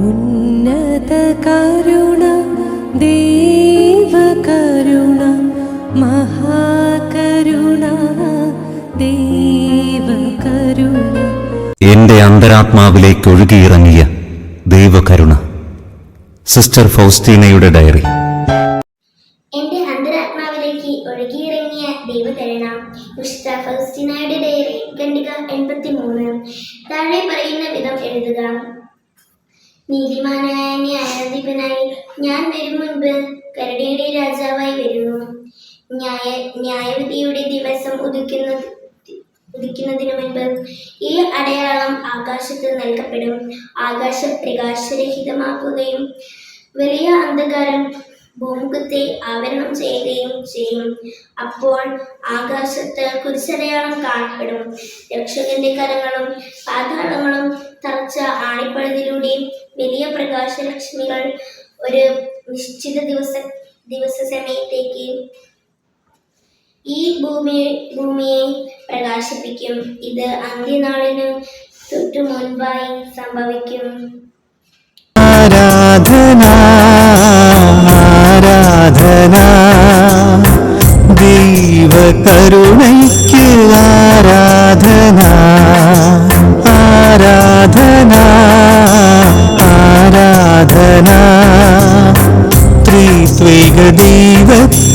ഉന്നത കരുണ ദേവകരുണ മഹാകരുണ ദേവകരുണ എന്റെ അന്തരാത്മാവിലേക്ക് ഒഴുകിയിറങ്ങിയ ദൈവകരുണ sister ഫൗസ്റ്റീനയുടെ diary. എന്റെ അന്തരാത്മാവിലേക്ക് ഒഴുകിയിറങ്ങിയ ദൈവകരുണ വിശുദ്ധ ഫൗസ്റ്റിനായുടെ ഡയറി ഖണ്ഡിക എൺപത്തി മൂന്ന് താഴെ പറയുന്ന വിധം എഴുതുക. നീതിമാനായ ന്യായാധിപനായി ഞാൻ വരും മുൻപ് കരടിയുടെ രാജാവായി വരുന്നു. ന്യായ ന്യായവിധിയുടെ ദിവസം ഉദിക്കുന്ന ഉദിക്കുന്നതിന് മുൻപ് ഈ അടയാളം ആകാശത്ത് നൽകപ്പെടും. ആകാശം പ്രകാശരഹിതമാക്കുകയും വലിയ അന്ധകാരം ഭൂമുഖത്തെ ആവരണം ചെയ്യുകയും ചെയ്യും. അപ്പോൾ ആകാശത്ത് കുരിശടയാളം കാണപ്പെടും. രക്ഷകന്റെ കരങ്ങളും പാതാളങ്ങളും തറച്ച വലിയ പ്രകാശലക്ഷ്മികൾ ഒരു നിശ്ചിത ദിവസ ദിവസ സമയത്തേക്ക് ഈ ഭൂമി ഭൂമിയെ പ്രകാശിപ്പിക്കും. ഇത് അന്ത്യനാളിന് തൊട്ടു മുൻപായി സംഭവിക്കും. ആരാധന ആരാധന ദൈവകരുണയ്ക്ക് കരുണയ്ക്ക് ആരാധന ആരാധന. കാരുണ്യമേ